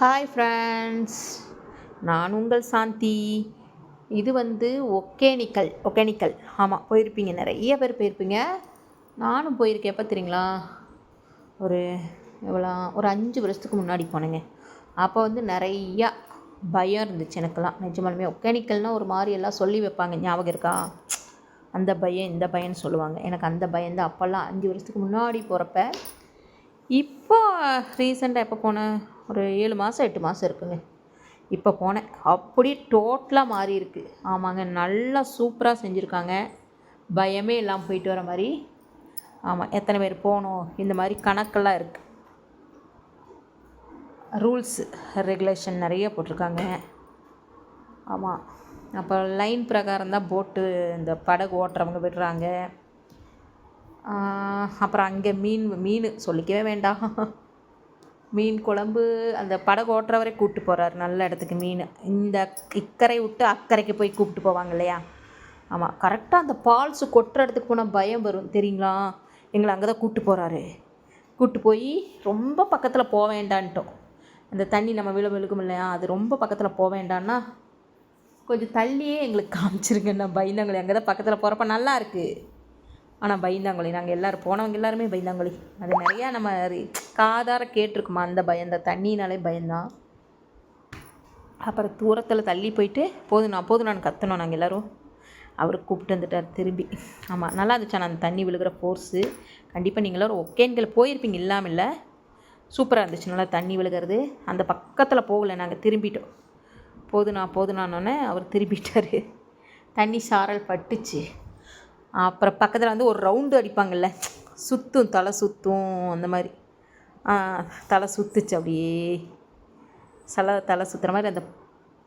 Hi friends நான் உங்கள் சாந்தி. இது வந்து ஒகேனிக்கல் ஒகேனிக்கல். ஆமாம் போயிருப்பீங்க நிறைய பேர் போயிருப்பீங்க. நானும் போயிருக்கேன் எப்போ தெரியுங்களா ஒரு எவ்வளோ ஒரு அஞ்சு வருஷத்துக்கு முன்னாடி போனேங்க. அப்போ வந்து நிறையா பயம் இருந்துச்சு எனக்கெல்லாம். நிஜமாலுமே ஒகேனிக்கல்னால் ஒரு மாதிரி எல்லாம் சொல்லி வைப்பாங்க. ஞாபகம் இருக்கா? அந்த பயம் இந்த பயம்னு சொல்லுவாங்க. எனக்கு அந்த பயம் தான் அப்போல்லாம் அஞ்சு வருஷத்துக்கு முன்னாடி போகிறப்ப இப்போ ரீசெண்டாக எப்போ போனேன் ஒரு ஏழு மாதம் எட்டு மாதம் இருக்குங்க. இப்போ போனேன். அப்படியே டோட்டலாக மாறி இருக்கு. ஆமாங்க நல்லா சூப்பராக செஞ்சுருக்காங்க. பயமே இல்லாமல் போயிட்டு வர மாதிரி. ஆமாம் எத்தனை பேர் போகணும்? இந்த மாதிரி கணக்கெல்லாம் இருக்குது ரூல்ஸ் ரெகுலேஷன் நிறைய போட்டிருக்காங்க. ஆமாம் அப்போ லைன் பிரகாரம் தான் போட்டு இந்த படகு ஓட்டுறவங்க விடுறாங்க. அப்புறம் அங்கே மீன் மீன் சொல்லிக்கவே வேண்டாம். மீன் குழம்பு அந்த படகு ஓட்டுறவரே கூப்பிட்டு போகிறாரு நல்ல இடத்துக்கு மீன். இந்த இக்கரை விட்டு அக்கறைக்கு போய் கூப்பிட்டு போவாங்க இல்லையா? ஆமாம் கரெக்டாக அந்த பால்ஸு கொட்டுற இடத்துக்கு போனால் பயம் வரும் தெரியுங்களா? எங்களை அங்கே தான் கூப்பிட்டு போகிறாரு கூப்பிட்டு போய் ரொம்ப பக்கத்தில் போக வேண்டான்ட்டோம். அந்த தண்ணி நம்ம விழு விழுக்கும் இல்லையா? அது ரொம்ப பக்கத்தில் போக வேண்டான்னா கொஞ்சம் தள்ளியே எங்களுக்கு காமிச்சிருங்க நான் பயந்தாங்களே அங்கே தான் பக்கத்தில் போகிறப்ப நல்லா இருக்குது ஆனால் பயந்தாங்கொழி. நாங்கள் எல்லோரும் போனவங்க எல்லாருமே பயந்தாங்கொழி. அது நிறையா நம்ம காதார கேட்டிருக்குமா அந்த பயம் இந்த தண்ணினாலே பயந்தான். அப்புறம் தூரத்தில் தள்ளி போயிட்டு போதும் நான் போதும் நான் கத்தணும் நாங்கள் எல்லோரும். அவர் கூப்பிட்டு வந்துட்டார் திரும்பி. ஆமாம் நல்லா இருந்துச்சு. அந்த தண்ணி விழுகிற ஃபோர்ஸு கண்டிப்பாக நீங்கள் எல்லோரும் ஒகேன்கள் போயிருப்பீங்க இல்லாமல் இல்லை சூப்பராக இருந்துச்சு. நல்லா தண்ணி விழுகிறது. அந்த பக்கத்தில் போகல நாங்கள் திரும்பிட்டோம். போதுண்ணா போதுண்ணான்னொன்னே அவர் திரும்பிட்டார். தண்ணி சாரல் பட்டுச்சு. அப்புறம் பக்கத்தில் வந்து ஒரு ரவுண்டு அடிப்பாங்கல்ல சுற்றும் தலை சுற்றும் அந்த மாதிரி. தலை சுற்றுச்சு அப்படியே. சில தலை சுற்றுற மாதிரி அந்த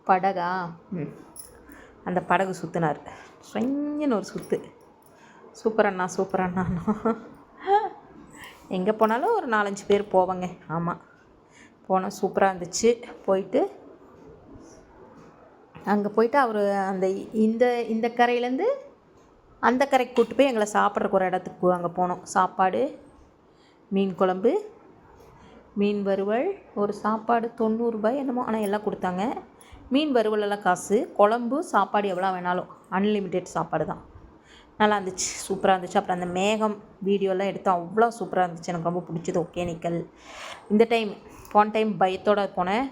படகா ம் அந்த படகு சுற்றினார் சொங்கன்னு ஒரு சுற்று சூப்பர் அண்ணா சூப்பர் அண்ணா. எங்கே போனாலும் ஒரு நாலஞ்சு பேர் போவாங்க. ஆமாம் போனோம் சூப்பராக இருந்துச்சு. போயிட்டு அங்கே போயிட்டு அவர் அந்த இந்த இந்த கரையிலேருந்து அந்த கரைக்கு கூட்டு போய் எங்களை சாப்பிட்றக்கு ஒரு இடத்துக்கு அங்கே போனோம். சாப்பாடு மீன் குழம்பு மீன் வறுவல் ஒரு சாப்பாடு தொண்ணூறுபாய் என்னமோ ஆனால் எல்லாம் கொடுத்தாங்க. மீன் வறுவலெல்லாம் காசு குழம்பு சாப்பாடு எவ்வளோ வேணாலும். அன்லிமிட்டெட் சாப்பாடு தான். நல்லா இருந்துச்சு சூப்பராக இருந்துச்சு. அப்புறம் அந்த மேகம் வீடியோலாம் எடுத்தோம் அவ்வளோ சூப்பராக இருந்துச்சு. எனக்கு ரொம்ப பிடிச்சது ஒகேனிக்கல். இந்த டைம் போன டைம் பயத்தோடு போனேன்.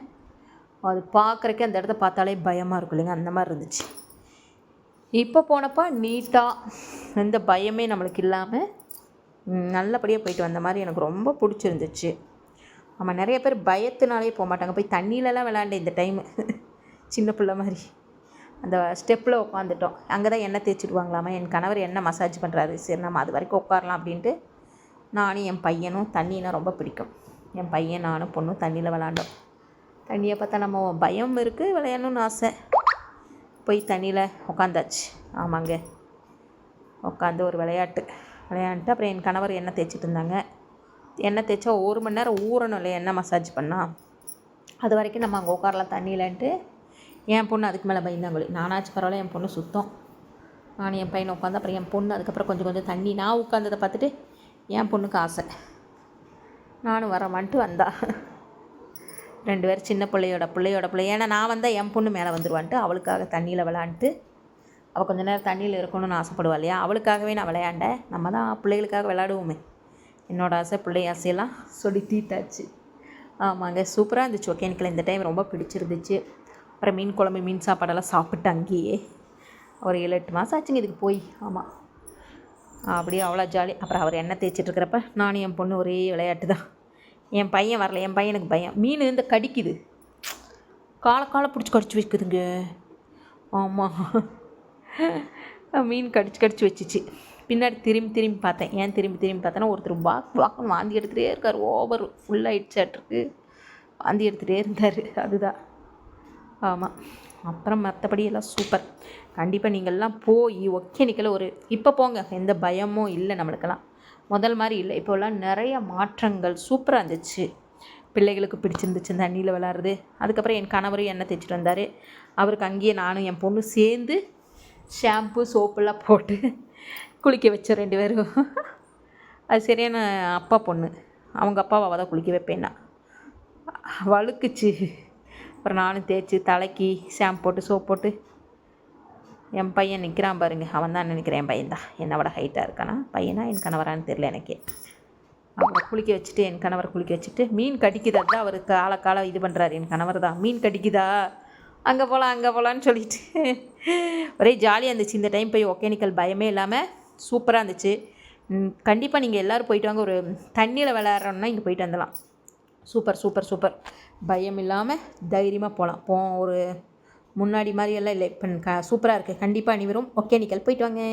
அது பார்க்குறக்கே அந்த இடத்த பார்த்தாலே பயமாக இருக்கும் இல்லைங்க? அந்த மாதிரி இருந்துச்சு. இப்போ போனப்போ நீட்டாக எந்த பயமே நம்மளுக்கு இல்லாமல் நல்லபடியாக போயிட்டு வந்த மாதிரி எனக்கு ரொம்ப பிடிச்சிருந்துச்சு. ஆமாம் நிறைய பேர் பயத்தினாலே போக மாட்டாங்க. போய் தண்ணியிலலாம் விளாண்டேன் இந்த டைமு சின்ன பிள்ளை மாதிரி. அந்த ஸ்டெப்பில் உட்காந்துட்டோம் அங்கே தான் எண்ணெய் தேய்ச்சிடுவாங்களாமா? என் கணவர் எண்ணெய் மசாஜ் பண்ணுறாரு சரி நம்ம அது வரைக்கும் உட்காரலாம் அப்படின்ட்டு நானும் என் பையனும் தண்ணினா ரொம்ப பிடிக்கும். என் பையன் நானும் பொண்ணும் தண்ணியில் விளாண்டோம். தண்ணியை பார்த்தா நம்ம பயம் இருக்குது விளையாடணும்னு ஆசை. போய் தண்ணியில் உக்காந்தாச்சு. ஆமாங்க. உட்காந்து ஒரு விளையாட்டு. விளையாண்டுட்டு அப்புறம் என் கணவர் எண்ணெய் தேய்ச்சிட்டு இருந்தாங்க. எண்ணெய் தேய்ச்சா ஒரு மணி நேரம் ஊறணும் இல்லை எண்ணெய் மசாஜ் பண்ணால் அது வரைக்கும் நம்ம அங்கே உட்காரலாம். தண்ணியிலன்ட்டு என் பொண்ணு அதுக்கு மேலே பயந்தாங்களே நானாச்சும் பரவாயில்ல என் பொண்ணு சுத்தம். நான் என் பையனை உட்காந்து அப்புறம் என் பொண்ணு அதுக்கப்புறம் கொஞ்சம் கொஞ்சம் தண்ணி நான் உட்காந்ததை பார்த்துட்டு என் பொண்ணுக்கு ஆசை. நானும் வரமான்ட்டு வந்தா. ரெண்டு பேரும் சின்ன பிள்ளையோட பிள்ளையோட பிள்ளை. ஏன்னா நான் வந்தால் என் பொண்ணு மேலே வந்துடுவான்ட்டு அவளுக்காக தண்ணியில் விளாண்டுட்டு அவள் கொஞ்ச நேரம் தண்ணியில் இருக்கணும்னு ஆசைப்படுவா இல்லையா? அவளுக்காகவே நான் விளையாண்டேன் நம்ம தான் பிள்ளைகளுக்காக விளையாடுவோமே. என்னோட ஆசை பிள்ளை ஆசையெல்லாம் சொல்லி தீட்டாச்சு. ஆமாங்க சூப்பராக இருந்துச்சு. ஒகேனிக்கல் இந்த டைம் ரொம்ப பிடிச்சிருந்துச்சு. அப்புறம் மீன் குழம்பு மீன் சாப்பாடெல்லாம் சாப்பிட்டு அங்கேயே ஒரு ஏழு எட்டு மாதம் ஆச்சுங்க இதுக்கு போய். ஆமாம் அப்படியே அவ்வளோ ஜாலி அப்புறம் அவர் எண்ணெய் தேய்ச்சிட்ருக்கிறப்ப நானும் என் பொண்ணு ஒரே விளையாட்டு தான் என் பையன் வரல என் பையனுக்கு பயம். மீன் இந்த கடிக்குது. காலை காலை பிடிச்சி கடிச்சு வைக்குதுங்க ஆமாம் மீன் கடிச்சு கடிச்சு வச்சிச்சு. பின்னாடி திரும்பி திரும்பி பார்த்தேன். ஏன் திரும்பி திரும்பி பார்த்தேன்னா ஒருத்தர் வாக் வாக்குன்னு வாந்தி எடுத்துகிட்டே இருக்கார். ஓவர் ஃபுல்லாகிடுச்சாட்டிருக்கு வாந்தி எடுத்துகிட்டே இருந்தார். அதுதான். ஆமாம் அப்புறம் மற்றபடி எல்லாம் சூப்பர் கண்டிப்பாக நீங்கள்லாம் போய் ஒகேனிக்கல ஒரு இப்போ போங்க. எந்த பயமும் இல்லை நம்மளுக்கெல்லாம். முதல் மாதிரி இல்லை. இப்போல்லாம் நிறைய மாற்றங்கள் சூப்பராக இருந்துச்சு. பிள்ளைகளுக்கு பிடிச்சிருந்துச்சு தண்ணியில் விளாட்றது. அதுக்கப்புறம் என் கணவரும் எண்ணெய் தேய்ச்சிட்டு வந்தார். அவருக்கு அங்கேயே நானும் என் பொண்ணு சேர்ந்து ஷாம்பு சோப்பெல்லாம் போட்டு குளிக்க வச்சோம் ரெண்டு பேரும். அது சரியான அப்பா பொண்ணு. அவங்க அப்பாவை தான் குளிக்க வைப்பேன்னா. வழுக்குச்சு. அப்புறம் நானும் தேய்ச்சி தலைக்கு ஷாம்பு போட்டு சோப் போட்டு என் பையன் நிற்கிறான் பாருங்க. அவன் தான் நினைக்கிறேன் என் பையன் தான். என்னை விட ஹைட்டாக இருக்கானா? பையனா என் கணவரான்னு தெரில எனக்கு. அவரை குளிக்க வச்சுட்டு என் கணவர் குளிக்க வச்சுட்டு மீன் கடிக்குதா. தான் அவர் கால காலம் இது பண்ணுறாரு என் கணவர் தான். மீன் கடிக்குதா? அங்கே போகலாம் அங்கே போகலான்னு சொல்லிட்டு. ஒரே ஜாலியாக இருந்துச்சு. இந்த டைம் போய் ஒகேனிக்கல் பயமே இல்லாமல் சூப்பராக இருந்துச்சு. கண்டிப்பாக நீங்கள் எல்லோரும் போயிட்டு வாங்க. ஒரு தண்ணியில் விளையாடுறோன்னா இங்கே போயிட்டு வந்துடலாம். சூப்பர் சூப்பர் சூப்பர் பயம் இல்லாமல் தைரியமாக போகலாம் போ ஒரு முன்னாடி மாதிரியெல்லாம் இல்லை. இப்போ க சூப்பராக இருக்குது கண்டிப்பாக அனைவரும் ஒகேனிக்கல் போயிட்டு வாங்க.